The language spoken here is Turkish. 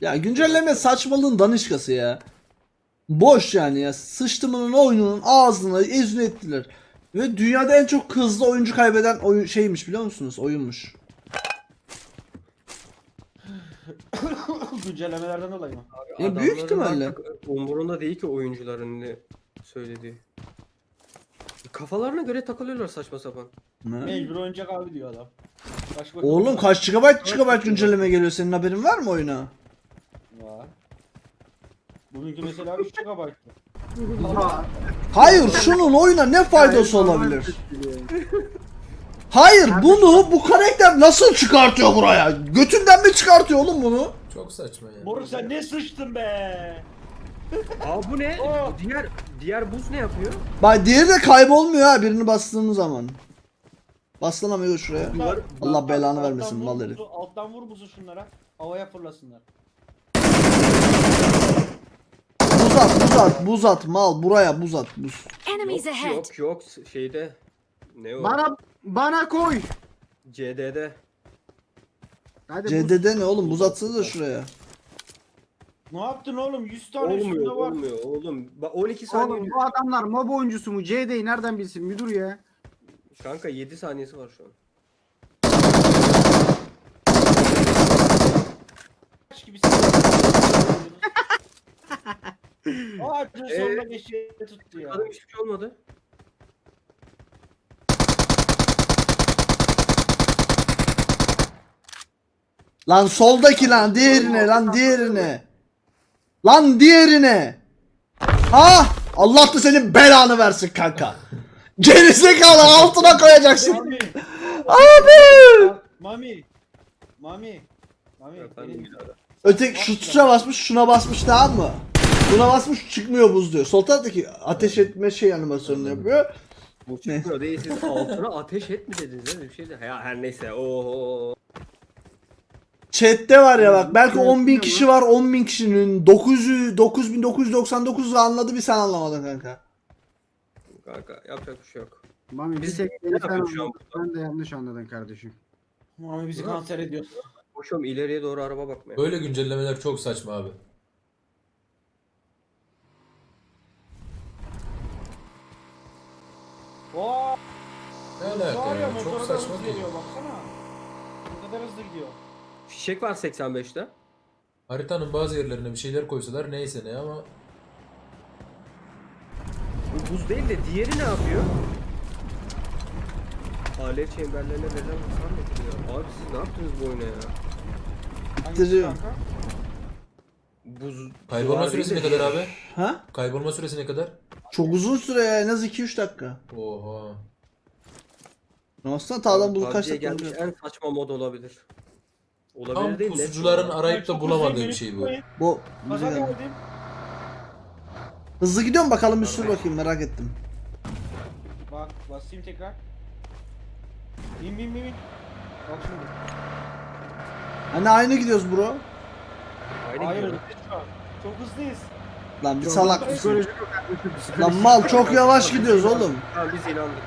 Ya güncelleme saçmalığın danışkası ya. Boş yani ya. Sıçtımının oyununun ağzına ezün ettiler. Ve dünyada en çok hızlı oyuncu kaybeden oyun şeymiş biliyor musunuz? Oyunmuş. Güncellemelerden dolayı mı? Ya büyük Adamların ihtimalle. artık Umurunda değil ki oyuncuların ne söylediği. Kafalarına göre takılıyorlar saçma sapan. Ne? Mecbur oyuncak abi diyor adam. Oğlum kaç GB GB güncelleme geliyor senin haberin var mı oyuna? Var. Bugünkü mesela 3 GB. Hayır şunun oyuna ne faydası olabilir? Hayır bunu bu karakter nasıl çıkartıyor buraya? Götünden mi çıkartıyor oğlum bunu? Çok saçma yani. Moruk sen ne sıçtın be? Aa bu ne? Diğer diğer buz ne yapıyor? Bak diğeri de kaybolmuyor ha birini bastığın zaman. Baslanamıyor şuraya. Bunlar- Allah belanı alttan vermesin vur mal buzu, herif. Alttan vur buzu şunlara. Havaya fırlasınlar. Buz at buz at buz at mal buraya buz at buz. Enemies Yok ahead! yok yok şeyde. Ne o? Bana bana koy. CD'de. Hadi bu- CD'de ne oğlum buz atsanıza şuraya. Ne yaptın oğlum? 100 tane Olmuyor üstünde var. olmuyor oğlum. Bak 12 saniye. Oğlum bu adamlar mob oyuncusu mu? CD'yi nereden bilsin müdür ya? Kanka 7 saniyesi var şu an. Kaç gibi Ağacın Ee? sonuna geçiye tuttu ya. Adam hiçbir şey olmadı. Lan soldaki lan diğerine lan diğerine. Lan diğerine. Ha? Allah da senin belanı versin kanka. Gerizekalı altına koyacaksın. Mami. Abi. Mami. Mami. Mami. Benim-. Öteki şu tuşa basmış şuna basmış tamam mı? Buna basmış çıkmıyor buz diyor. Sol taraftaki ateş etme şey animasyonunu yapıyor. Bu çıkmıyor değil siz altına ateş et mi dediniz öyle bir şey de. Ya her neyse oho. Chat'te var ya bak belki 10 bin kişi var 10 bin kişinin 900 9999 anladı bir sen anlamadın kanka. Kanka yapacak bir şey yok. Mami bir Biz tek ne beni sen yapıyoruz şu an anladın. Sen de yanlış anladın kardeşim. Mami bizi kanser ediyor. Koşuyorum ileriye doğru araba bakmaya. Böyle güncellemeler çok saçma abi. Oo, Ne var alaka ya ya? motora Çok da saçma hızlı değil. geliyor baksana. Ne kadar hızlı gidiyor. Fişek var 85'te. Haritanın bazı yerlerine bir şeyler koysalar neyse ne ama buz değil de diğeri ne yapıyor? Alev çemberlerine neden hasar mı getiriyor? Abi siz ne yaptınız bu oyuna ya? Hangisi Bitiriyor. kanka? Buz... kaybolma süresi ne kadar abi? Ha? Kaybolma süresi ne kadar? Çok uzun süre ya en az 2-3 dakika. Oha. Aslında tağdan bulup kaç PUBG'ye dakika gelmiş oluyor? en saçma mod olabilir. Olabilir Tam değil pusucuların arayıp da bulamadığı bir şey bu. unutmayın. Bu güzel. geldim. Hızlı gidiyorum bakalım bir sür bakayım merak ettim. Bak basayım tekrar. Bin bin bin bin. Bak şimdi. Hani aynı gidiyoruz bro. Aynı Hayır gidiyor. hızlıyız şu an. Çok hızlıyız. Lan bir salak mısın? Psikolojik yok. Lan mal çok yavaş gidiyoruz oğlum. Tamam biz inandık.